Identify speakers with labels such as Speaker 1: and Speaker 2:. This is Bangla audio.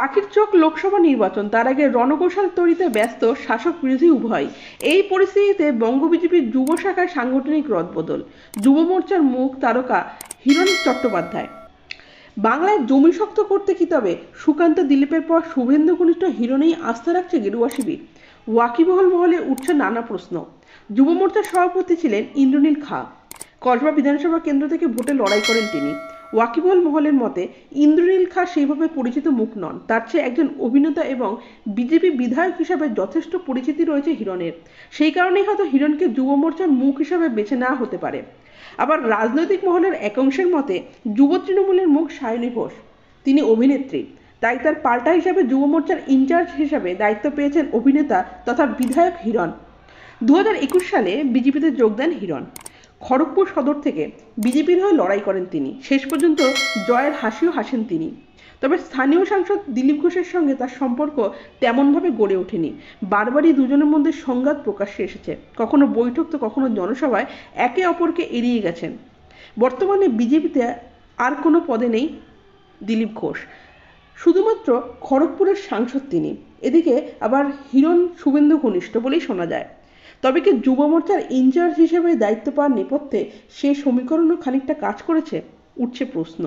Speaker 1: পাখির চোখ লোকসভা নির্বাচন, তার আগে রণকৌশল তৈরিতে ব্যস্ত শাসক বিরোধী উভয়। এই পরিস্থিতিতে বঙ্গ বিজেপির যুব শাখায় সাংগঠনিক রদবদল। যুব মোর্চার মুখ তারকা হিরণ চট্টোপাধ্যায়। বাংলায় জমি শক্ত করতে কি তবে? সুকান্ত দিলীপের পর শুভেন্দু ঘনিষ্ঠ হিরণেই আস্থা রাখছে গেরুয়া শিবির। ওয়াকিবহল মহলে উঠছে নানা প্রশ্ন। যুব মোর্চার সভাপতি ছিলেন ইন্দ্রনীল খা। কসবা বিধানসভা কেন্দ্র থেকে ভোটে লড়াই করেন তিনি। ওয়াকিবহল মহলের মতে, ইন্দ্রনীল খা সেইভাবে পরিচিত মুখ নন। তার চেয়ে একজন অভিনেতা এবং বিজেপি বিধায়ক হিসাবে যথেষ্ট পরিচিতি রয়েছে হিরণের। সেই কারণেই হয়তো হিরণকে যুব মোর্চার মুখ হিসাবে বেছে নেওয়া হতে পারে। আবার রাজনৈতিক মহলের একাংশের মতে, যুব তৃণমূলের মুখ সায়নী ঘোষ। তিনি অভিনেত্রী। তাই তার পাল্টা হিসাবে যুব মোর্চার ইনচার্জ হিসাবে দায়িত্ব পেয়েছেন অভিনেতা তথা বিধায়ক হিরণ। দু হাজার একুশ সালে বিজেপিতে যোগ দেন হিরণ। খড়গপুর সদর থেকে বিজেপির হয়ে লড়াই করেন তিনি। শেষ পর্যন্ত জয়ের হাসিও হাসেন তিনি। তবে স্থানীয় সাংসদ দিলীপ ঘোষের সঙ্গে তার সম্পর্ক তেমনভাবে গড়ে ওঠেনি। বারবারই দুজনের মধ্যে সংঘাত প্রকাশ্যে এসেছে। কখনো বৈঠক, তো কখনো জনসভায় একে অপরকে এড়িয়ে গেছেন। বর্তমানে বিজেপিতে আর কোনো পদে নেই দিলীপ ঘোষ। শুধুমাত্র খড়গপুরের সাংসদ তিনি। এদিকে আবার হিরণ শুভেন্দু ঘনিষ্ঠ বলেই শোনা যায়। তবে কি যুব মোর্চার ইনচার্জ হিসেবে দায়িত্ব পাওয়ার নেপথ্যে সে সমীকরণও খানিকটা কাজ করেছে? উঠছে প্রশ্ন।